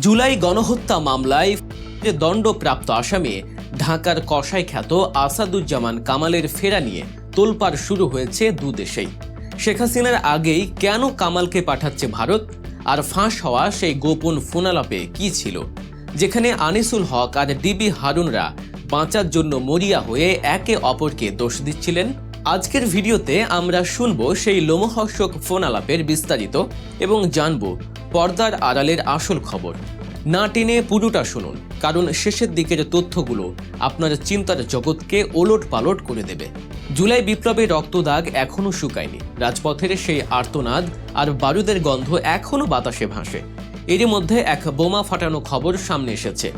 জুলাই গণহত্যা মামলায় দণ্ডপ্রাপ্ত আসামি ঢাকার কসাই খ্যাত আসাদুজ্জামান কামালের ফেরা নিয়ে তোলপাড় শুরু হয়েছে দু দেশেই। শেখ হাসিনার আগেই কেন কামালকে পাঠাচ্ছে ভারত? আর ফাঁস হওয়া সেই গোপন ফোনালাপে কি ছিল? যেখানে আনিসুল হক আর ডিবি হারুনরা বাঁচার জন্য মরিয়া হয়ে একে অপরকে দোষ দিচ্ছিলেন। আজকের ভিডিওতে আমরা শুনব সেই লোমহর্ষক ফোনালাপের বিস্তারিত এবং জানব পর্দার আড়ালের আসল খবর। না টেনে পুরোটা শুনুন, কারণ শেষের দিকের তথ্যগুলো আপনার চিন্তার জগৎকে ওলট পালট করে দেবে। জুলাই বিপ্লবের রক্তদাগ এখনও শুকায়নি। রাজপথের সেই আর্তনাদ আর বারুদের গন্ধ এখনও বাতাসে ভাসে। এরই মধ্যে এক বোমা ফাটানো খবর সামনে এসেছে।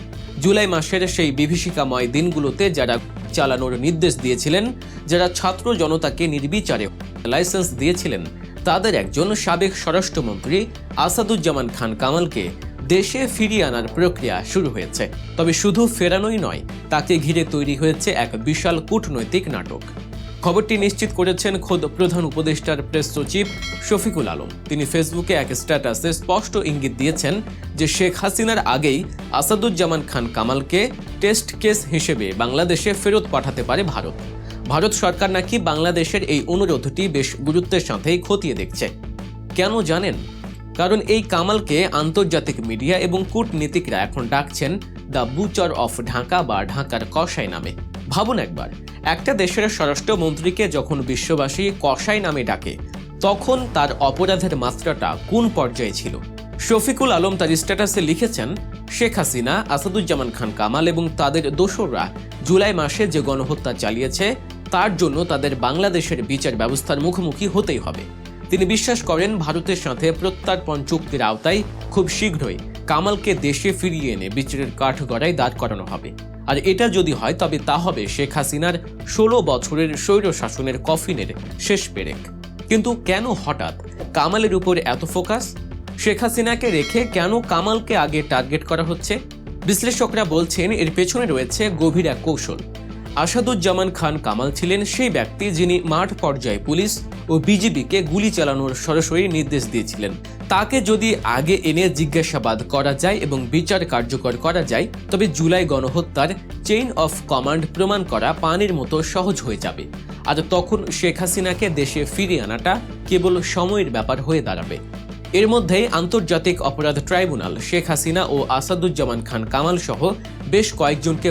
জুলাই মাসের সেই বিভীষিকাময় দিনগুলোতে যারা চালানোর নির্দেশ দিয়েছিলেন, যারা ছাত্র জনতাকে নির্বিচারে লাইসেন্স দিয়েছিলেন তাদের একজন সাবেক স্বরাষ্ট্রমন্ত্রী আসাদুজ্জামান খান কামালকে দেশে ফিরিয়ে আনার প্রক্রিয়া শুরু হয়েছে। তবে শুধু ফেরানোই নয়, তাকে ঘিরে তৈরি হয়েছে এক বিশাল কূটনৈতিক নাটক। খবরটি নিশ্চিত করেছেন খোদ প্রধান উপদেষ্টার প্রেস সচিব শফিকুল আলম। তিনি ফেসবুকে এক স্ট্যাটাসে স্পষ্ট ইঙ্গিত দিয়েছেন যে শেখ হাসিনার আগেই আসাদুজ্জামান খান কামালকে টেস্ট কেস হিসেবে বাংলাদেশে ফেরত পাঠাতে পারে ভারত। ভারত সরকার নাকি বাংলাদেশের এই অনুরোধটি বেশ গুরুত্বের সাথেই খতিয়ে দেখছে। কেন জানেন? কারণ এই কামালকে আন্তর্জাতিক মিডিয়া এবং কূটনীতিকরা এখন ডাকছেন দ্য বুচার অফ ঢাকা বা ঢাকার কসাই নামে। ভাবুন একবার, একটা দেশের স্বরাষ্ট্রমন্ত্রীকে যখন বিশ্ববাসী কসাই নামে ডাকে, তখন তার অপরাধের মাত্রাটা কোন পর্যায়ে ছিল? শফিকুল আলম তার স্ট্যাটাসে লিখেছেন, শেখ হাসিনা, আসাদুজ্জামান খান কামাল এবং তাদের দোসররা জুলাই মাসে যে গণহত্যা চালিয়েছে তার জন্য তাদের বাংলাদেশের বিচার ব্যবস্থার মুখোমুখি হতেই হবে। তিনি বিশ্বাস করেন ভারতের সাথে প্রত্যর্পণ চুক্তির আওতায় খুব শীঘ্রই কামালকে দেশে ফিরিয়ে এনে বিচারের কাঠগড়ায় দাঁড় করানো হবে। আর এটা যদি হয়, তবে তা হবে শেখ হাসিনার ষোলো বছরের স্বৈর শাসনের কফিনের শেষ পেরেক। কিন্তু কেন হঠাৎ কামালের উপর এত ফোকাস? শেখ হাসিনাকে রেখে কেন কামালকে আগে টার্গেট করা হচ্ছে? বিশ্লেষকরা বলছেন, এর পেছনে রয়েছে গভীর এক কৌশল। আসাদুজ্জামান খান কামাল ছিলেন সেই ব্যক্তি যিনি মাঠ পর্যায়ে পুলিশ ও বিজিবিকে গুলি চালানোর সরাসরি নির্দেশ দিয়েছিলেন। তাকে যদি আগে এনে জিজ্ঞাসাবাদ করা যায় এবং বিচার কার্যকর করা যায়, তবে জুলাই গণহত্যার চেইন অফ কমান্ড প্রমাণ করা পানির মতো সহজ হয়ে যাবে। আর তখন শেখ হাসিনাকে দেশে ফিরিয়ে আনাটা কেবল সময়ের ব্যাপার হয়ে দাঁড়াবে। এর মধ্যেই আন্তর্জাতিক অপরাধ ট্রাইব্যুনাল শেখ হাসিনা ও আসাদুজ্জামান খান কামাল সহ বেশ কয়েকজনকে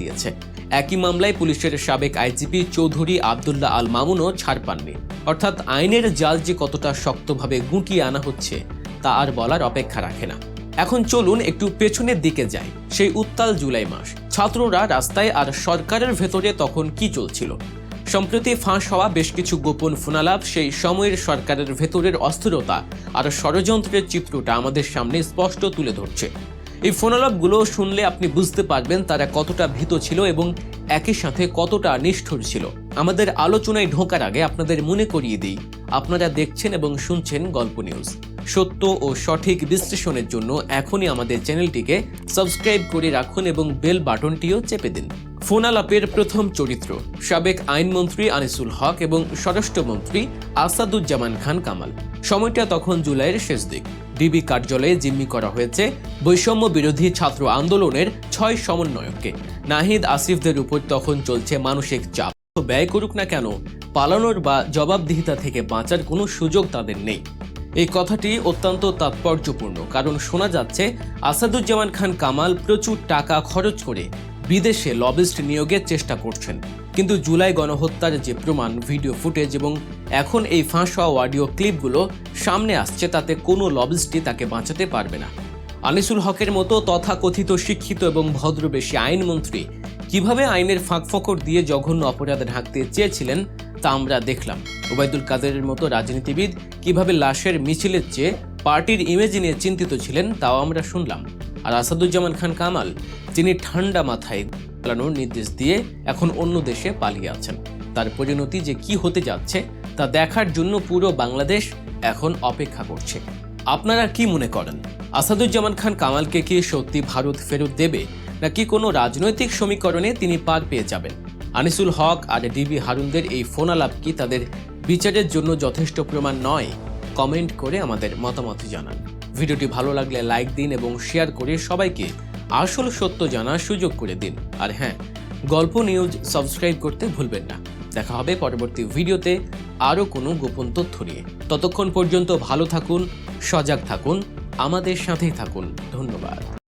দিয়েছে। একই মামলায় পুলিশের সাবেক আইজিপি চৌধুরী আবদুল্লাহ আল মামুনও ছাড় পাননি। অর্থাৎ আইনের জাল যে কতটা শক্তভাবে গুটিয়ে আনা হচ্ছে, তা আর বলার অপেক্ষা রাখে না। এখন চলুন একটু পেছনের দিকে যাই। সেই উত্তাল জুলাই মাস, ছাত্ররা রাস্তায় আর সরকারের ভেতরে তখন কি চলছিল? সম্প্রতি ফাঁস হওয়া বেশ কিছু গোপন ফোনালাপ, সেই সময়ের সরকারের ভেতরের অস্থিরতা আর ষড়যন্ত্রের চিত্রটা আমাদের সামনে স্পষ্ট তুলে ধরছে। এই ফোনালাপগুলো শুনলে আপনি বুঝতে পারবেন তারা কতটা ভীত ছিল এবং একই সাথে কতটা নিষ্ঠুর ছিল। আমাদের আলোচনায় ঢোকার আগে আপনাদের মনে করিয়ে দিই, আপনারা দেখছেন এবং শুনছেন গল্প নিউজ। সত্য ও সঠিক বিশ্লেষণের জন্য এখনই আমাদের চ্যানেলটিকে সাবস্ক্রাইব করে রাখুন এবং বেল বাটনটিও চেপে দিন। ফোনালাপের প্রথম চরিত্র, সাবেক আইনমন্ত্রী আনিসুল হক এবং স্বরাষ্ট্রমন্ত্রী আসাদুজ্জামান খান কামাল। সময়টা তখন জুলাইয়ের শেষ দিক। ডিবি কার্যালয়ে জিম্মি করা হয়েছে বৈষম্য বিরোধী ছাত্র আন্দোলনের ছয় সমন্বয়ককে। নাহিদ আসিফদের উপর তখন চলছে মানসিক চাপ। ব্যয় করুক না কেন, পালানোর বা জবাবদিহিতা থেকে বাঁচার কোনো সুযোগ তাদের নেই। এই কথাটি অত্যন্ত তাৎপর্যপূর্ণ, কারণ শোনা যাচ্ছে আসাদুজ্জামান খান কামাল প্রচুর টাকা খরচ করে বিদেশে লবিস্ট নিয়োগের চেষ্টা করছেন। কিন্তু জুলাই গণহত্যার যে প্রমাণ, ভিডিও ফুটেজ এবং এখন এই ফাঁস হওয়া অডিও ক্লিপগুলো সামনে আসছে, তাতে কোনো লবিস্টই তাকে বাঁচাতে পারবে না। আনিসুল হকের মতো তথাকথিত শিক্ষিত এবং ভদ্রবেশী আইনমন্ত্রী কীভাবে আইনের ফাঁকফোকর দিয়ে জঘন্য অপরাধ ঢাকতে চেয়েছিলেন, তা আমরা দেখলাম। ওবায়দুল কাদেরের মতো রাজনীতিবিদ কীভাবে লাশের মিছিলের চেয়ে পার্টির ইমেজ নিয়ে চিন্তিত ছিলেন, তাও আমরা শুনলাম। আর আসাদুজ্জামান খান কামাল, যিনি ঠান্ডা মাথায় চালানোর নির্দেশ দিয়ে এখন অন্য দেশে পালিয়ে আছেন। তার পরিণতি যে কি হতে যাচ্ছে, তা দেখার জন্য পুরো বাংলাদেশ এখন অপেক্ষা করছে। আপনারা কি মনে করেন, আসাদুজ্জামান খান কামালকে কি সত্যি ভারত ফেরত দেবে, নাকি কোনো রাজনৈতিক সমীকরণে তিনি পার পেয়ে যাবেন? আনিসুল হক আর ডিবি হারুনদের এই ফোনালাপ কি তাদের বিচারের জন্য যথেষ্ট প্রমাণ নয়? কমেন্ট করে আমাদের মতামত জানান। ভিডিওটি ভালো লাগলে লাইক দিন এবং শেয়ার করে সবাইকে আসল সত্য জানার সুযোগ করে দিন। আর হ্যাঁ গল্প নিউজ সাবস্ক্রাইব করতে ভুলবেন না। দেখা হবে পরবর্তী ভিডিওতে আরও কোনো গোপন তথ্য নিয়ে। ততক্ষণ পর্যন্ত ভালো থাকুন, সজাগ থাকুন, আমাদের সাথেই থাকুন। ধন্যবাদ।